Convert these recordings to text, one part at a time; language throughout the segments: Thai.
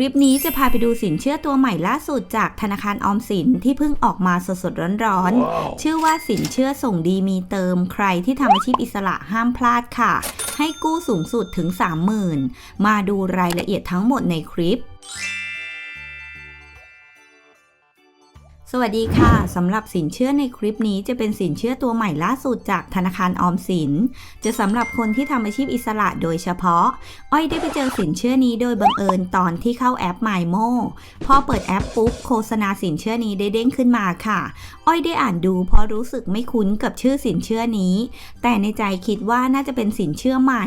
ลิปนี้จะพาไปดูสินเชื่อตัวใหม่ล่าสุดจากธนาคารออมสินที่เพิ่งออกมาสดๆร้อนๆชื่อว่าสินเชื่อส่งดีมีเติมใครที่ทำอาชีพอิสระห้ามพลาดค่ะ ให้กู้สูงสุดถึง 30,000 มาดูรายละเอียดทั้งหมดในคลิป สวัสดีค่ะสำหรับสินเชื่อในคลิปนี้จะเป็นสินเชื่อตัวใหม่ล่าสุดจากธนาคารออมสิน จะสำหรับคนที่ทำอาชีพอิสระโดยเฉพาะ อ้อยได้ไปเจอสินเชื่อนี้โดยบังเอิญตอนที่เข้าแอป MyMo พอเปิดแอปปุ๊บโฆษณาสินเชื่อนี้ได้เด้งขึ้นมาค่ะ อ้อยได้อ่านดูเพราะรู้สึกไม่คุ้นกับชื่อสินเชื่อนี้ แต่ในใจคิดว่าน่าจะเป็นสินเชื่อใหม่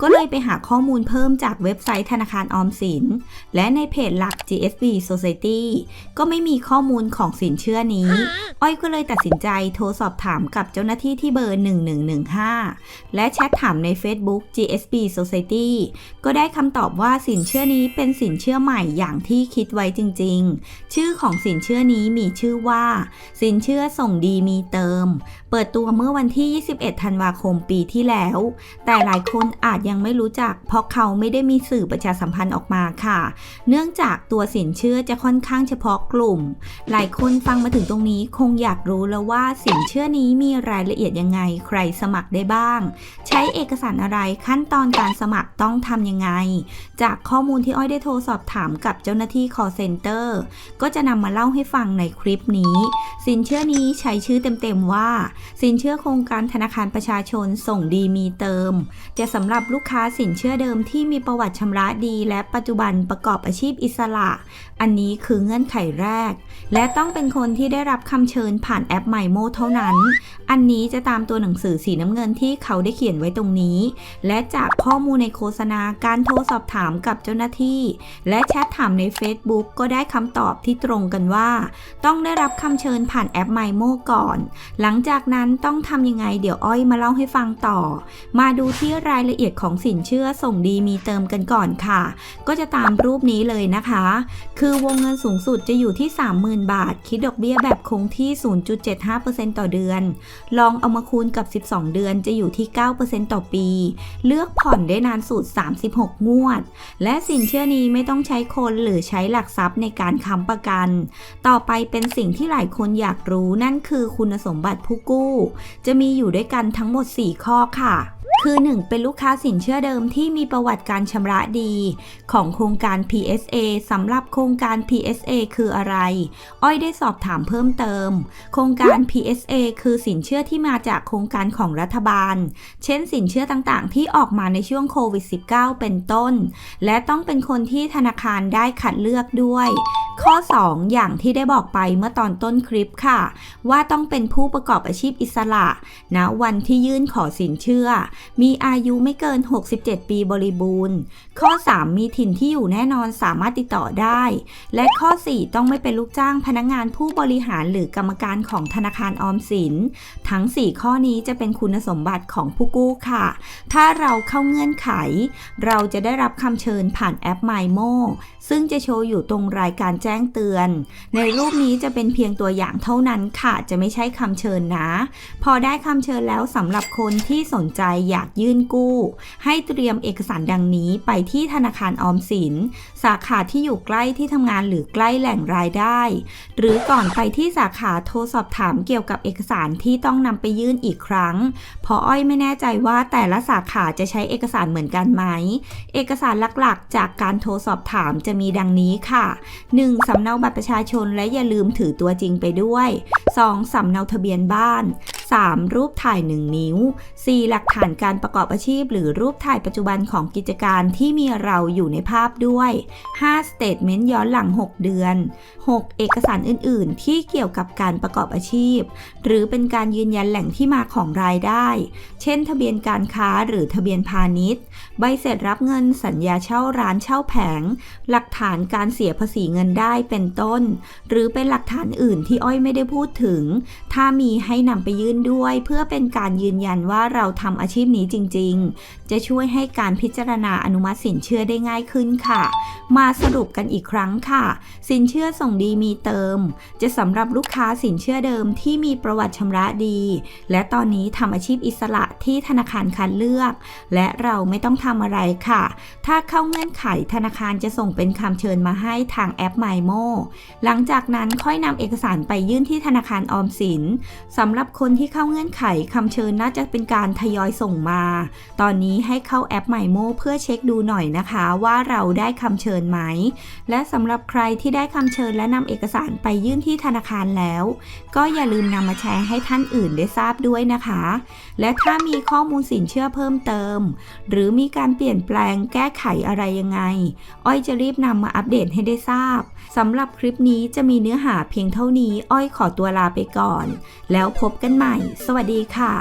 ก็เลยไปหาข้อมูลเพิ่มจากเว็บไซต์ธนาคารออมสิน และในเพจหลัก GSB Society ก็ไม่มีข้อมูลของสินเชื่อนี้ อ้อยก็เลยตัดสินใจโทรสอบถามกับเจ้าหน้าที่ที่เบอร์ 1115 และแชทถามใน Facebook GSB Society ก็ได้คำตอบว่าสินเชื่อนี้เป็นสินเชื่อใหม่อย่างที่คิดไว้จริง ๆ ชื่อของสินเชื่อนี้มีชื่อว่า สินเชื่อส่งดีมีเติม เปิดตัวเมื่อวันที่ 21 ธันวาคมปีที่แล้ว แต่หลายคนอาจยังไม่รู้จัก เพราะเขาไม่ได้มีสื่อประชาสัมพันธ์ออกมาค่ะ เนื่องจากตัวสินเชื่อจะค่อนข้างเฉพาะกลุ่ม หลายคนฟังมาถึงตรงนี้คงอยากรู้แล้วว่าสินเชื่อนี้มีรายละเอียดยังไง ใครสมัครได้บ้าง ใช้เอกสารอะไรขั้นตอนการสมัครต้องทำยังไง จากข้อมูลที่อ้อยได้โทรสอบถามกับเจ้าหน้าที่ call center ก็จะนำมาเล่าให้ฟังในคลิปนี้ สินเชื่อนี้ใช้ชื่อเต็มๆว่า สินเชื่อโครงการธนาคารประชาชนส่งดีมีเติม จะสำหรับลูกค้าสินเชื่อเดิมที่มีประวัติชำระดี และปัจจุบันประกอบอาชีพอิสระ อันนี้คือเงื่อนไขแรก และต้องเป็น็นคนที่ได้รับคำเชิญผ่านแอป MyMo เท่านั้น อันนี้จะตามตัวหนังสือสีน้ำเงินที่เขาได้เขียนไว้ตรงนี้ และจากข้อมูลในโฆษณาการโทรสอบถามกับเจ้าหน้าที่ และแชทถามใน Facebook ก็ได้คำตอบที่ตรงกันว่า ต้องได้รับคำเชิญผ่านแอป MyMo ก่อน หลังจากนั้นต้องทำยังไงเดี๋ยวอ้อยมาเล่าให้ฟังต่อ มาดูที่รายละเอียดของสินเชื่อส่งดีมีเติมกันก่อนค่ะ ก็จะตามรูปนี้เลยนะคะ คือวงเงินสูงสุดจะอยู่ที่ 30,000 บาทคิดดอกเบี้ยแบบคงที่ 0.75%ต่อเดือน ลองเอามาคูณกับ 12 เดือนจะอยู่ที่ 9%ต่อปี เลือกผ่อนได้นานสุด 36 งวด และสินเชื่อนี้ไม่ต้องใช้คนหรือใช้หลักทรัพย์ในการค้ำประกัน ต่อไปเป็นสิ่งที่หลายคนอยากรู้นั่นคือคุณสมบัติผู้กู้ จะมีอยู่ด้วยกันทั้งหมด 4 ข้อค่ะ คือ 1. เป็นลูกค้าสินเชื่อเดิมที่มีประวัติการชำระดี ของโครงการ PSA สำหรับโครงการ PSA คืออะไร อ้อยได้สอบถามเพิ่มเติม โครงการ PSA คือสินเชื่อที่มาจากโครงการของรัฐบาล เช่นสินเชื่อต่างๆ ที่ออกมาในช่วงโควิด -19 เป็นต้น และต้องเป็นคนที่ธนาคารได้คัดเลือกด้วย ข้อ 2 อย่างที่ได้บอกไปเมื่อตอนต้นคลิปค่ะ ว่าต้องเป็นผู้ประกอบอาชีพอิสระณวันที่ยื่นขอสินเชื่อ มีอายุไม่เกิน 67 ปีบริบูรณ์ ข้อ 3 มีถิ่นที่อยู่แน่นอนสามารถติดต่อได้ และข้อ 4 ต้องไม่เป็นลูกจ้างพนักงานผู้บริหารหรือกรรมการของธนาคารออมสิน ทั้ง 4 ข้อนี้จะเป็นคุณสมบัติของผู้กู้ค่ะ ถ้าเราเข้าเงื่อนไข เราจะได้รับคำเชิญผ่านแอป MyMo ซึ่งจะโชว์อยู่ตรงรายการแจ้ง้งเตือน ในรูปนี้จะเป็นเพียงตัวอย่างเท่านั้นค่ะ จะไม่ใช่คำเชิญนะ พอได้คำเชิญแล้วสำหรับคนที่สนใจอยากยื่นกู้ ให้เตรียมเอกสารดังนี้ไปที่ธนาคารออมสิน สาขาที่อยู่ใกล้ที่ทำงานหรือใกล้แหล่งรายได้ หรือก่อนไปที่สาขาโทรสอบถามเกี่ยวกับเอกสารที่ต้องนำไปยื่นอีกครั้งเพราะอ้อยไม่แน่ใจว่าแต่ละสาขาจะใช้เอกสารเหมือนกันไหม เอกสารหลักๆ จากการโทรสอบถามจะมีดังนี้ค่ะ 1. สำเนาบัตรประชาชน และอย่าลืมถือตัวจริงไปด้วย 2. สำเนาทะเบียนบ้าน 3. รูปถ่าย 1 นิ้ว 4. หลักฐานการประกอบอาชีพ หรือรูปถ่ายปัจจุบันของกิจการที่มีเราอยู่ในภาพด้วย 5. สเตทเมนต์ย้อนหลัง 6 เดือน 6. เอกสารอื่น ๆ ที่เกี่ยวกับการประกอบอาชีพ หรือเป็นการยืนยันแหล่งที่มาของรายได้ เช่น ทะเบียนการค้าหรือทะเบียนพาณิชย์ ใบเสร็จรับเงินสัญญาเช่าร้านเช่าแผง หลักฐานการเสียภาษีเงินได้ได้เป็นต้น หรือเป็นหลักฐานอื่นที่อ้อยไม่ได้พูดถึง ถ้ามีให้นำไปยื่นด้วย เพื่อเป็นการยืนยันว่าเราทำอาชีพนี้จริง ๆ จะช่วยให้การพิจารณาอนุมัติสินเชื่อได้ง่ายขึ้นค่ะ มาสรุปกันอีกครั้งค่ะ สินเชื่อส่งดีมีเติม จะสำหรับลูกค้าสินเชื่อเดิมที่มีประวัติชำระดี และตอนนี้ทำอาชีพอิสระที่ธนาคารคัดเลือก และเราไม่ต้องทำอะไรค่ะ ถ้าเข้าเงื่อนไขธนาคารจะส่งเป็นคำเชิญมาให้ทางแอป MyMo หลังจากนั้นค่อยนำเอกสารไปยื่นที่ธนาคารออมสินสำหรับคนที่เข้าเงื่อนไขคำเชิญน่าจะเป็นการทยอยส่งมา ตอนนี้ให้เข้าแอป MyMo เพื่อเช็คดูหน่อยนะคะว่าเราได้คำเชิญไหม และสำหรับใครที่ได้คำเชิญและนำเอกสารไปยื่นที่ธนาคารแล้ว ก็อย่าลืมนำมาแชร์ให้ท่านอื่นได้ทราบด้วยนะคะ และถ้ามีข้อมูลสินเชื่อเพิ่มเติม หรือมีการเปลี่ยนแปลงแก้ไขอะไรยังไง อ้อยจะรีบนำมาอัปเดตให้ได้ทราบสำหรับคลิปนี้จะมีเนื้อหาเพียงเท่านี้อ้อยขอตัวลาไปก่อน แล้วพบกันใหม่ สวัสดีค่ะ